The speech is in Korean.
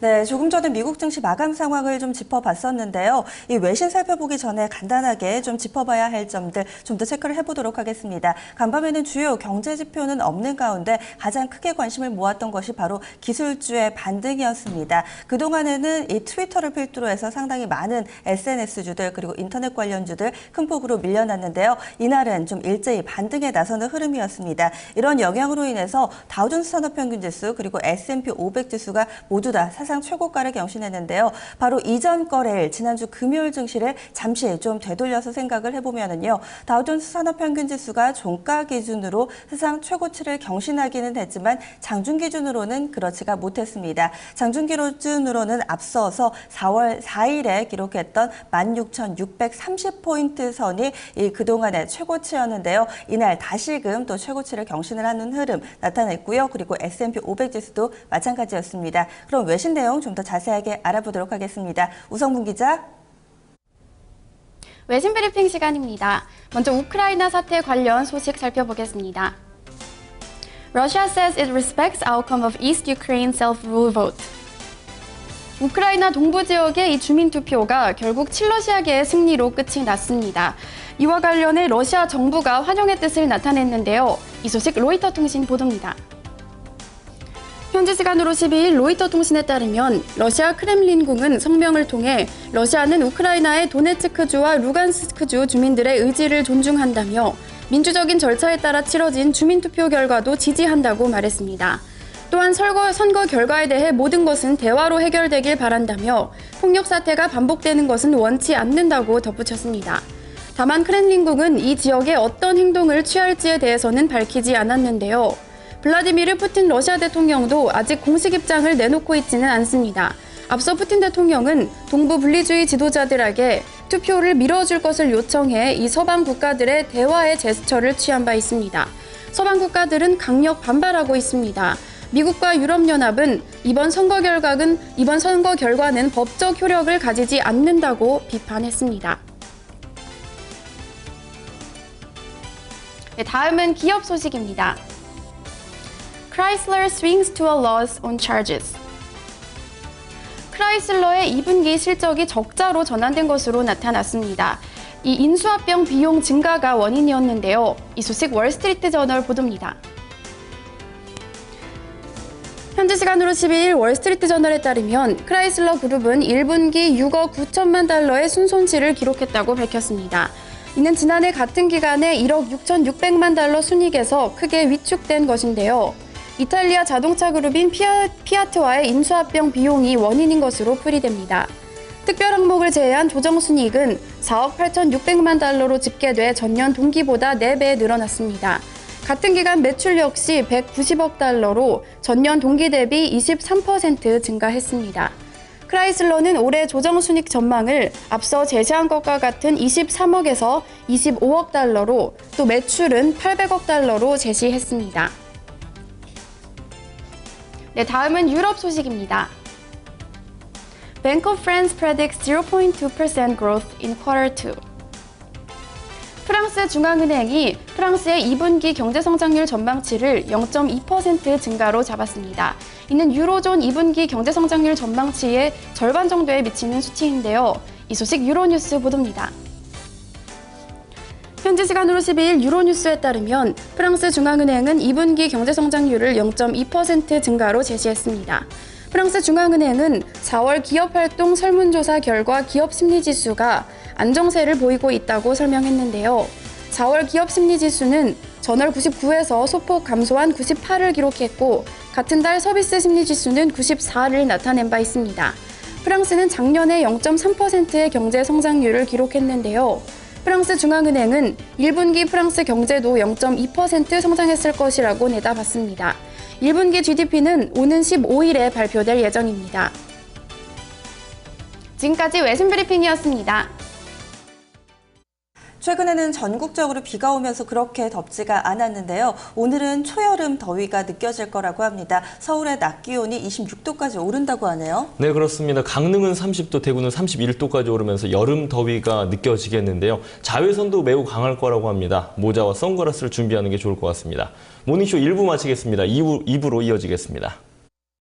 네, 조금 전에 미국 증시 마감 상황을 좀 짚어봤었는데요. 이 외신 살펴보기 전에 간단하게 좀 짚어봐야 할 점들 좀 더 체크를 해보도록 하겠습니다. 간밤에는 주요 경제 지표는 없는 가운데 가장 크게 관심을 모았던 것이 바로 기술주의 반등이었습니다. 그동안에는 이 트위터를 필두로 해서 상당히 많은 SNS주들 그리고 인터넷 관련주들 큰 폭으로 밀려났는데요. 이날은 좀 일제히 반등에 나서는 흐름이었습니다. 이런 영향으로 인해서 다우존스 산업평균 지수 그리고 S&P 500 지수가 모두 다 사상 최고가를 경신했는데요. 바로 이전 거래일 지난주 금요일 증시를 잠시 좀 되돌려서 생각을 해보면은요. 다우존스 산업평균지수가 종가 기준으로 사상 최고치를 경신하기는 했지만 장중 기준으로는 그렇지가 못했습니다. 장중 기준으로는 앞서서 4월 4일에 기록했던 16,630포인트 선이 이 그동안의 최고치였는데요. 이날 다시금 또 최고치를 경신을 하는 흐름 나타냈고요. 그리고 S&P 500 지수도 마찬가지였습니다. 그럼 외신 내용 좀 더 자세하게 알아보도록 하겠습니다. 우성문 기자. 외신 브리핑 시간입니다. 먼저 우크라이나 사태 관련 소식 살펴보겠습니다. Russia says it respects outcome of East Ukraine self-rule vote. 우크라이나 동부 지역의 이 주민 투표가 결국 칠러시아계의 승리로 끝이 났습니다. 이와 관련해 러시아 정부가 환영의 뜻을 나타냈는데요. 이 소식 로이터 통신 보도입니다. 현지 시간으로 12일 로이터 통신에 따르면 러시아 크렘린궁은 성명을 통해 러시아는 우크라이나의 도네츠크주와 루간스크주 주민들의 의지를 존중한다며 민주적인 절차에 따라 치러진 주민투표 결과도 지지한다고 말했습니다. 또한 선거, 선거 결과에 대해 모든 것은 대화로 해결되길 바란다며 폭력 사태가 반복되는 것은 원치 않는다고 덧붙였습니다. 다만 크렘린궁은 이 지역에 어떤 행동을 취할지에 대해서는 밝히지 않았는데요. 블라디미르 푸틴 러시아 대통령도 아직 공식 입장을 내놓고 있지는 않습니다. 앞서 푸틴 대통령은 동부 분리주의 지도자들에게 투표를 미뤄줄 것을 요청해 이 서방 국가들의 대화의 제스처를 취한 바 있습니다. 서방 국가들은 강력 반발하고 있습니다. 미국과 유럽연합은 이번 선거 결과는 이번 선거 결과는 법적 효력을 가지지 않는다고 비판했습니다. 네, 다음은 기업 소식입니다. Chrysler swings to a loss on charges. 크라이슬러의 2분기 실적이 적자로 전환된 것으로 나타났습니다. 이 인수합병 비용 증가가 원인이었는데요. 이 소식 월스트리트 저널 보도입니다. 현지 시간으로 12일 월스트리트 저널에 따르면 크라이슬러 그룹은 1분기 6억 9천만 달러의 순손실을 기록했다고 밝혔습니다. 이는 지난해 같은 기간에 1억 6,600만 달러 순이익에서 크게 위축된 것인데요. 이탈리아 자동차 그룹인 피아, 피아트와의 인수합병 비용이 원인인 것으로 풀이됩니다. 특별 항목을 제외한 조정 순이익은 4억 8,600만 달러로 집계돼 전년 동기보다 4배 늘어났습니다. 같은 기간 매출 역시 190억 달러로 전년 동기 대비 23% 증가했습니다. 크라이슬러는 올해 조정 순익 전망을 앞서 제시한 것과 같은 23억에서 25억 달러로 또 매출은 800억 달러로 제시했습니다. 네, 다음은 유럽 소식입니다. Bank of France predicts 0.2% growth in quarter 2. 프랑스 중앙은행이 프랑스의 2분기 경제 성장률 전망치를 0.2% 증가로 잡았습니다. 이는 유로존 2분기 경제 성장률 전망치의 절반 정도에 미치는 수치인데요. 이 소식 유로뉴스 보도입니다. 현지 시간으로 12일 유로뉴스에 따르면 프랑스 중앙은행은 2분기 경제 성장률을 0.2% 증가로 제시했습니다. 프랑스 중앙은행은 4월 기업 활동 설문조사 결과 기업 심리 지수가 안정세를 보이고 있다고 설명했는데요. 4월 기업 심리 지수는 전월 99에서 소폭 감소한 98을 기록했고 같은 달 서비스 심리 지수는 94를 나타낸 바 있습니다. 프랑스는 작년에 0.3%의 경제 성장률을 기록했는데요. 프랑스 중앙은행은 1분기 프랑스 경제도 0.2% 성장했을 것이라고 내다봤습니다. 1분기 GDP는 오는 15일에 발표될 예정입니다. 지금까지 외신 브리핑이었습니다. 최근에는 전국적으로 비가 오면서 그렇게 덥지가 않았는데요. 오늘은 초여름 더위가 느껴질 거라고 합니다. 서울의 낮 기온이 26도까지 오른다고 하네요. 네, 그렇습니다. 강릉은 30도, 대구는 31도까지 오르면서 여름 더위가 느껴지겠는데요. 자외선도 매우 강할 거라고 합니다. 모자와 선글라스를 준비하는 게 좋을 것 같습니다. 모닝쇼 1부 마치겠습니다. 2부, 2부로 이어지겠습니다.